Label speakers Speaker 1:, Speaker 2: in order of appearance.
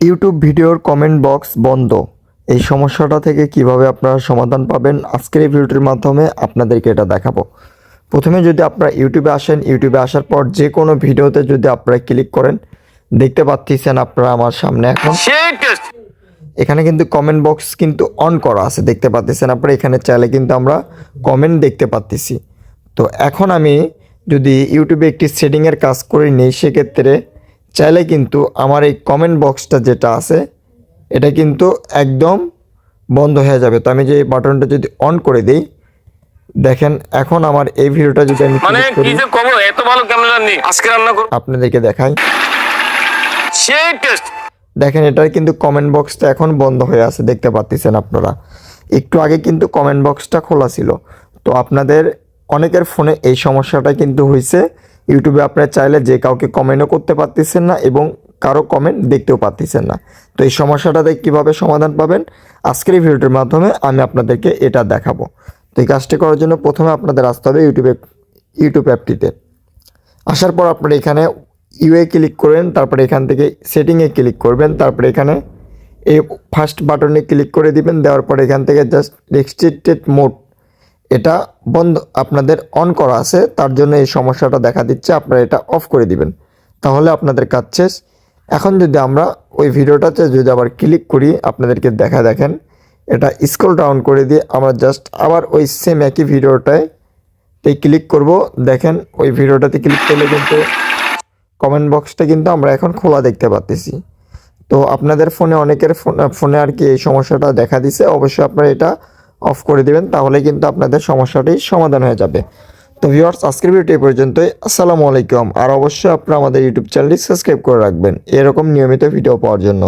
Speaker 1: YouTube ভিডিওর comment box বন্ধ। এই সমস্যাটা থেকে কীভাবে আপনারা সমাধান পাবেন আজকের এই ভিডিওটির মাধ্যমে আপনাদেরকে এটা দেখাবো। প্রথমে যদি আপনারা ইউটিউবে আসেন ইউটিউবে আসার পর যে কোনো ভিডিওতে যদি আপনারা ক্লিক করেন দেখতে পাচ্ছেন আপনারা আমার সামনে এখন এখানে কিন্তু কমেন্ট বক্স কিন্তু অন করা আছে দেখতে পাচ্ছেন আপনারা। এখানে চাইলে কিন্তু আমরা কমেন্ট দেখতে পাচ্ছি তো এখন আমি যদি ইউটিউবে একটি সেটিংয়ের কাজ করে নিই সেক্ষেত্রে চাইলে কিন্তু আমার এই কমেন্ট বক্সটা যেটা আছে এটা কিন্তু একদম বন্ধ হয়ে যাবে। তো আমি যে বাটনটা যদি অন করে দিই দেখেন এখন আমার এই ভিডিওটা যদি আমি
Speaker 2: মানে কি যে কব এত ভালো কেমন রান্নি আজকে রান্না করব।
Speaker 1: আপনাদেরকে দেখাই।
Speaker 2: সেই টেস্ট
Speaker 1: দেখেন এটার কিন্তু কমেন্ট বক্সটা এখন বন্ধ হয়ে আছে দেখতে পাচ্ছেন আপনারা। একটু আগে কিন্তু কমেন্ট বক্সটা খোলা ছিল। তো আপনাদের অনেকের ফোনে এই সমস্যাটা কিন্তু হয়েছে ইউটিউবে আপনারা চাইলে যে কাউকে কমেন্টও করতে পারতেছেন না এবং কারও কমেন্ট দেখতেও পারতেছেন না। তো এই সমস্যাটাতে কীভাবে সমাধান পাবেন? আজকের এই ভিডিওটির মাধ্যমে আমি আপনাদেরকে এটা দেখাবো। তো এই কাজটি করার জন্য প্রথমে আপনাদের আসতে হবে ইউটিউবে, ইউটিউব অ্যাপটিতে। আসার পর আপনারা এখানে ইউএ ক্লিক করবেন তারপরে এখান থেকে সেটিংয়ে ক্লিক করবেন, তারপরে এখানে এই ফার্স্ট বাটনে ক্লিক করে দিবেন, দেওয়ার পর এখান থেকে জাস্ট রেস্ট্রিক্টেড মোড এটা বন্ধ, আপনাদের অন করা আছে, তার জন্য এই সমস্যাটা দেখা দিচ্ছে, আপনারা এটা অফ করে দিবেন। তাহলে আপনাদের কাজ শেষ। এখন যদি আমরা ওই ভিডিওটাতে যদি আবার ক্লিক করি, আপনাদেরকে দেখা দেখেন, এটা স্ক্রল ডাউন করে দিয়ে আমরা জাস্ট আবার ওই সেম একই ভিডিওটায় ক্লিক করব। দেখেন, ওই ভিডিওটাতে ক্লিক করলে কিন্তু কমেন্ট বক্সটা কিন্তু আমরা এখন খোলা দেখতে পাচ্ছি তো আপনাদের ফোনে অনেকের ফোনে আর কি এই সমস্যাটা দেখা দিছে। অবশ্যই আপনারা এটা অফ করে দেবেন তাহলে কিন্তু আপনাদের সমস্যাটি সমাধান হয়ে যাবে। তো ভিউয়ার্স, আজকের ভিডিওটি এই পর্যন্তই। আসসালামু আলাইকুম। আর অবশ্যই আপনারা আমাদের ইউটিউব চ্যানেলটি সাবস্ক্রাইব করে রাখবেন। এরকম নিয়মিত ভিডিও পাওয়ার জন্য।